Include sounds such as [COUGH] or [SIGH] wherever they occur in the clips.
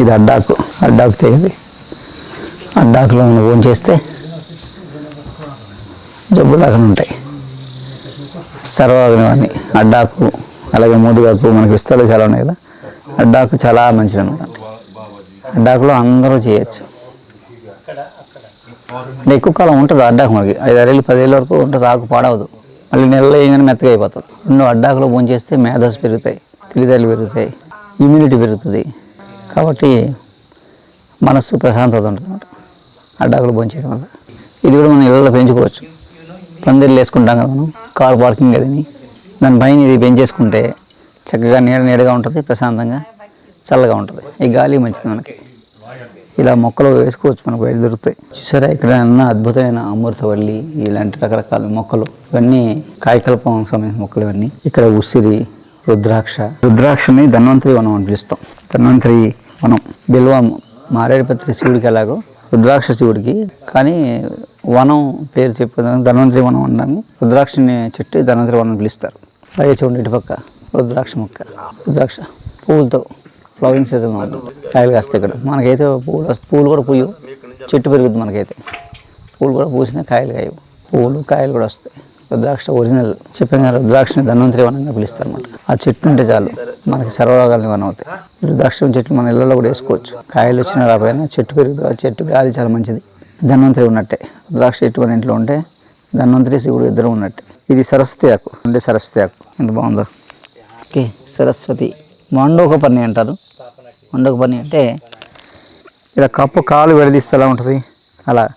ఇది అడ్డాకు అడ్డాకు తెగింది. అడ్డాకులో ఫోన్ చేస్తే జబ్బులు అక్కడ ఉంటాయి. సర్వాగ్నవాన్ని అడ్డాకు అలాగే మూదుగాకు మనకి విస్తరాలు చాలా ఉన్నాయి కదా. అడ్డాకు చాలా మంచిది అనమాట. అడ్డాకులో అందరూ చేయొచ్చు. అంటే ఎక్కువ కాలం ఉంటుంది అడ్డాకు మనకి. ఐదారేళ్ళు పదేళ్ళ వరకు ఉంటుంది ఆకు పాడవదు. మళ్ళీ నెలలో వేయగానే మెత్తగా అయిపోతుంది. రెండు అడ్డాకులో భోజనం చేస్తే మేధస్ పెరుగుతాయి తెలివితేటలు పెరుగుతాయి ఇమ్యూనిటీ పెరుగుతుంది. కాబట్టి మనస్సు ప్రశాంతత ఉంటుంది అడ్డాకులు భోజనం వల్ల. ఇది కూడా మనం ఇళ్ళలో పెంచుకోవచ్చు. పందిర్లు వేసుకుంటాం కదా మనం. కార్ పార్కింగ్ అదిని దానిపైన ఇది పెంచేసుకుంటే చక్కగా నీడ నీడగా ఉంటుంది ప్రశాంతంగా చల్లగా ఉంటుంది. ఈ గాలి మంచిది మనకి. ఇలా మొక్కలు వేసుకోవచ్చు మనకు బయట దొరుకుతాయి. చూసారా? ఇక్కడ ఉన్న అద్భుతమైన అమృతవల్లి ఇలాంటి రకరకాల మొక్కలు. ఇవన్నీ కాయకల్పం సంబంధించిన మొక్కలు ఇవన్నీ. ఇక్కడ ఉసిరి రుద్రాక్ష. రుద్రాక్షని ధన్వంతరి వనం అని పిలుస్తాం. ధన్వంతరి మనం బిల్వం మారేడుపత్రి శివుడికి ఎలాగో రుద్రాక్ష శివుడికి. కానీ వనం పేరు చెప్పేదాన్ని ధన్వంతరి వనం అన్నాము రుద్రాక్షని చెట్టు ధన్వంతరి వనం పిలుస్తారు. అలాగే చూడండి ఇటుపక్క రుద్రాక్ష మొక్క రుద్రాక్ష పువ్వులతో ఫ్లవరింగ్ సీజన్ కాయలు కాస్తాయి ఇక్కడ. మనకైతే పువ్వులు పువ్వులు పూలు కూడా పూయవు. చెట్టు పెరుగుతుంది మనకైతే. పూలు కూడా పూసిన కాయలు కాయవు. పూలు కాయలు కూడా వస్తాయి. రుద్రాక్ష ఒరిజినల్. చెప్పాం కదా రుద్రాక్షని ధన్వంతరి వనంగా పిలుస్తారు అనమాట ఆ చెట్టు ఉంటే చాలు మనకి సర్వరోగాలు నివారణ అవుతాయి రుద్రాక్ష చెట్టు మన ఇళ్ళలో కూడా వేసుకోవచ్చు. కాయలు వచ్చిన రాకపోయినా చెట్టు పెరుగుతుంది చెట్టు గాలి చాలా మంచిది. ధన్వంతరి ఉన్నట్టే. రుద్రాక్ష చెట్టు మన ఇంట్లో ఉంటే ధన్వంతరి శివుడు ఇద్దరు ఉన్నట్టే. ఇది సరస్వతి ఆకు. అంటే సరస్వతి ఆకు. ఎంత బాగుందో. ఓకే సరస్వతి. మండోక పని అంటారు. మండోక పని అంటే ఇలా కప్పు కాలు విడదీస్తే ఎలా ఉంటుంది? అలా.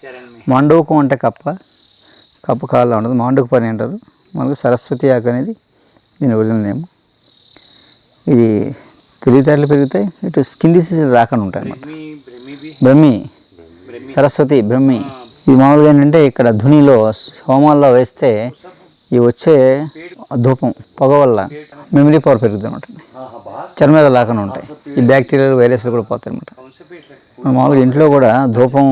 మండూకం అంటే కప్ప. కప్పు కాలులో ఉంటుంది మాండుక పని అంటారు. మనకు సరస్వతి ఆకు అనేది దీని ఒరిజినల్ నేమ్. ఇది తెలివితేటలు పెరుగుతాయి. ఇటు స్కిన్ డిసీజ్ రాకుండా ఉంటాయి అన్నమాట. బ్రహ్మి సరస్వతి బ్రహ్మి. ఇది మామూలుగా ఏంటంటే ఇక్కడ ధునిలో హోమాల్లో వేస్తే ఈ వచ్చే ధూపం పొగ వల్ల మెమరీ పవర్ పెరుగుతుంది అనమాట చర్మేద లాకుండా ఉంటాయి. ఈ బ్యాక్టీరియాలు వైరస్లు కూడా పోతాయి అనమాట మామూలుగా ఇంట్లో కూడా ధూపం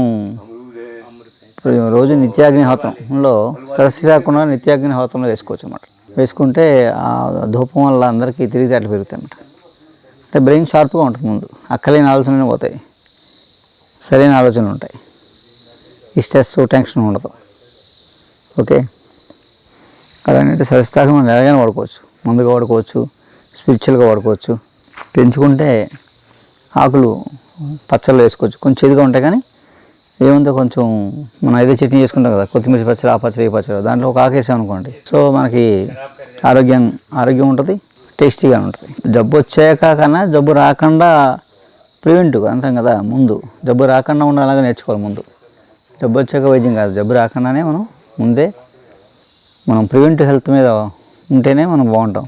రోజు నిత్యాగ్నిహోత్రంలో సరస్సు రాకుండా నిత్యాగ్నిహోత్రంలో వేసుకోవచ్చు అనమాట వేసుకుంటే ఆ ధూపం వల్ల అందరికీ తెలివితేటలు పెరుగుతాయి అన్నమాట. అంటే బ్రెయిన్ షార్ప్గా ఉంటుంది ముందు. అక్కలేని ఆలోచనలు పోతాయి. సరైన ఆలోచనలు ఉంటాయి. ఈ స్ట్రెస్ టెన్షన్ ఉండదు. ఓకే? అలాంటి సరస్తాగా మనం ఎలాగైనా వాడుకోవచ్చు ముందుగా వాడుకోవచ్చు స్పిరిచువల్గా వాడుకోవచ్చు పెంచుకుంటే ఆకులు పచ్చళ్ళు వేసుకోవచ్చు. కొంచెం చేదుగా ఉంటాయి కానీ ఏముందో కొంచెం మనం ఏదో చట్నీ చేసుకుంటాం కదా కొత్తిమీర పచ్చడి ఆ పచ్చడి ఈ పచ్చడి దాంట్లో ఒక ఆకేసాం అనుకోండి. సో మనకి ఆరోగ్యం ఆరోగ్యం ఉంటుంది టేస్టీగా ఉంటుంది. జబ్బు వచ్చాక కన్నా జబ్బు రాకుండా ప్రివెంట్ అంటాం కదా ముందు. జబ్బు రాకుండా ఉండాలని నేర్చుకోవాలి ముందు. జబ్బు వచ్చాక వైద్యం కాదు జబ్బు రాకుండానే మనం ముందే మనం ప్రివెంట్ హెల్త్ మీద ఉంటేనే మనం బాగుంటాం.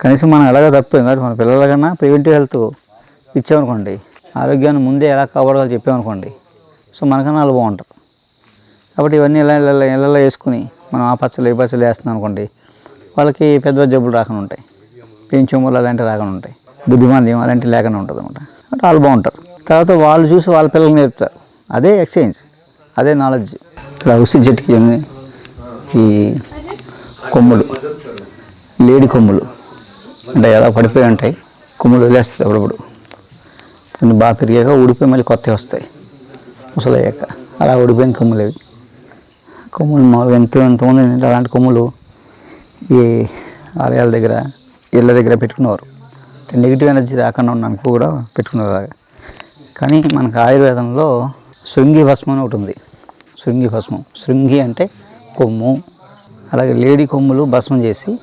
కనీసం మనం ఎలాగో తప్పేం కాబట్టి మన పిల్లల కన్నా ప్రివెంటివ్ హెల్త్ ఇచ్చామనుకోండి ఆరోగ్యాన్ని ముందే ఎలా కాపాడాలో చెప్పామనుకోండి సో మనకన్నా వాళ్ళు బాగుంటారు. కాబట్టి ఇవన్నీ ఇలా ఇలా ఇళ్ళలో వేసుకుని మనం ఆ పచ్చలు ఈ పచ్చలు వేస్తున్నాం అనుకోండి వాళ్ళకి పెద్ద పెద్ద జబ్బులు రాకుండా ఉంటాయి. పెంచములు అలాంటివి రాకుండా ఉంటాయి. బుద్ధిమాంద్యం అలాంటివి లేకుండా ఉంటుంది అనమాట అంటే వాళ్ళు బాగుంటారు. తర్వాత వాళ్ళు చూసి వాళ్ళ పిల్లల్ని నేర్పుతారు. అదే ఎక్స్చేంజ్ అదే నాలెడ్జ్. ఇక్కడ ఉసి చెట్టుకి ఈ కొమ్ములు లేడి కొమ్ములు అంటే ఎలా పడిపోయి ఉంటాయి కొమ్ములు వదిలేస్తుంది అప్పుడప్పుడు. కొన్ని బాగా పెరిగాక ఊడిపోయి మళ్ళీ కొత్తవి వస్తాయి. ముసలయ్యాక అలా ఊడిపోయిన కొమ్ములు అవి. కొమ్ములు మామూలుగా ఎంతో ఎంతమంది అలాంటి కొమ్ములు ఈ ఆలయాల దగ్గర ఇళ్ళ దగ్గర పెట్టుకునేవారు. అంటే నెగిటివ్ ఎనర్జీ రాకుండా ఉండడానికి కూడా పెట్టుకునేవారు అలాగా. కానీ మనకు ఆయుర్వేదంలో శృంగి భస్మం అని ఒకటి ఉంది. శృంగి భస్మం. శృంగి అంటే కొమ్ము. అలాగే లేడీ కొమ్ములు భస్మం చేసి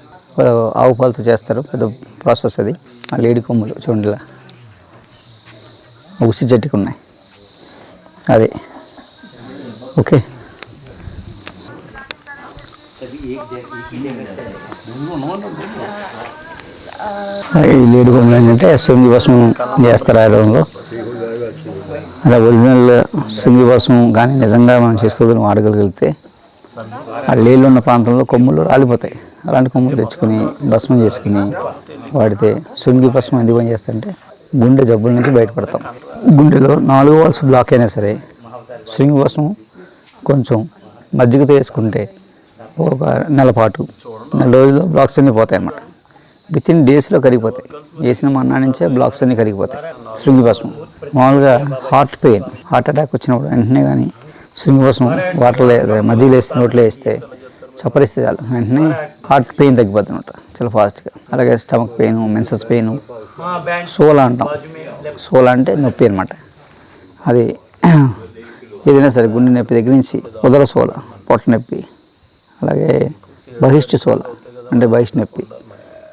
ఆవు పాలతో చేస్తారు. పెద్ద ప్రాసెస్ అది. ఆ లేడీ కొమ్ములు చూడండిలా. ఉసి చెట్టుకు ఉన్నాయి. అది. ఓకే. లేడు కొమ్మలు ఏంటంటే శృంగి భస్మం చేస్తారు ఆయుర్వేదంలో అలా ఒరిజినల్ శృంగి భస్మం కానీ నిజంగా మనం చేసుకోగలం వాడగలిగితే ఆ నీళ్ళు ఉన్న ప్రాంతంలో కొమ్ములు రాలిపోతాయి. అలాంటి కొమ్ములు తెచ్చుకొని భస్మం చేసుకుని వాడితే శృంగి భస్మం ఎందుకు పని చేస్తారంటే గుండె జబ్బుల నుంచి బయటపడతాం. గుండెలో నాలుగు వాల్స్ బ్లాక్ అయినా సరే స్వింగ్ కోసం కొంచెం మజ్జిగతో వేసుకుంటే ఒక నెల పాటు నెల రోజుల్లో బ్లాక్స్ అన్నీ పోతాయి అన్నమాట. విత్ ఇన్ డేస్లో కరిగిపోతాయి. వేసిన మన్నా నుంచే బ్లాక్స్ అన్నీ కరిగిపోతాయి. శృంగి భస్మం మామూలుగా హార్ట్ పెయిన్ హార్ట్ అటాక్ వచ్చినప్పుడు వెంటనే కానీ శృంగి భస్మం వాటర్లో మధ్యలో వేస్తే నోట్లో వేస్తే చప్పరిస్తే చాలు వెంటనే హార్ట్ పెయిన్ తగ్గిపోతుంది అనమాట చాలా ఫాస్ట్గా అలాగే స్టమక్ పెయిన్ మెన్సెస్ పెయిన్ సోలా అంటాం. సోలా అంటే నొప్పి అనమాట అది [CLEARS THROAT] ఏదైనా సరే గుండె నొప్పి దగ్గర నుంచి ఉదర సోల పొట్ట నొప్పి అలాగే బహిష్ట సోల అంటే బహిష్ట నొప్పి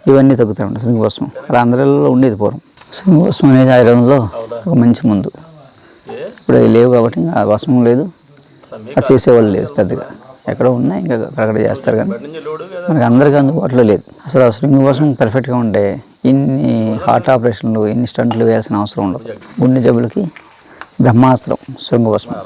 ఇవన్నీ తగ్గుతాయి ఉంటాయి శృంగిభస్మం అలా అందరిలో ఉండేది పూర్వం. శృంగిభస్మం అనేది ఆయుర్వేదంలో ఒక మంచి ముందు. ఇప్పుడు లేవు కాబట్టి ఆ భస్మం లేదు. అది చేసేవాళ్ళు లేదు పెద్దగా. ఎక్కడ ఉన్నా ఇంకా అక్కడ చేస్తారు కానీ మనకి అందరికీ అందుబాటులో లేదు. అసలు ఆ శృంగిభస్మం పర్ఫెక్ట్గా ఉంటే ఇన్ని హార్ట్ ఆపరేషన్లు ఇన్ని స్టంట్లు వేయాల్సిన అవసరం ఉండదు. గుండె జబ్బులకి బ్రహ్మాస్త్రం శృంగభస్మం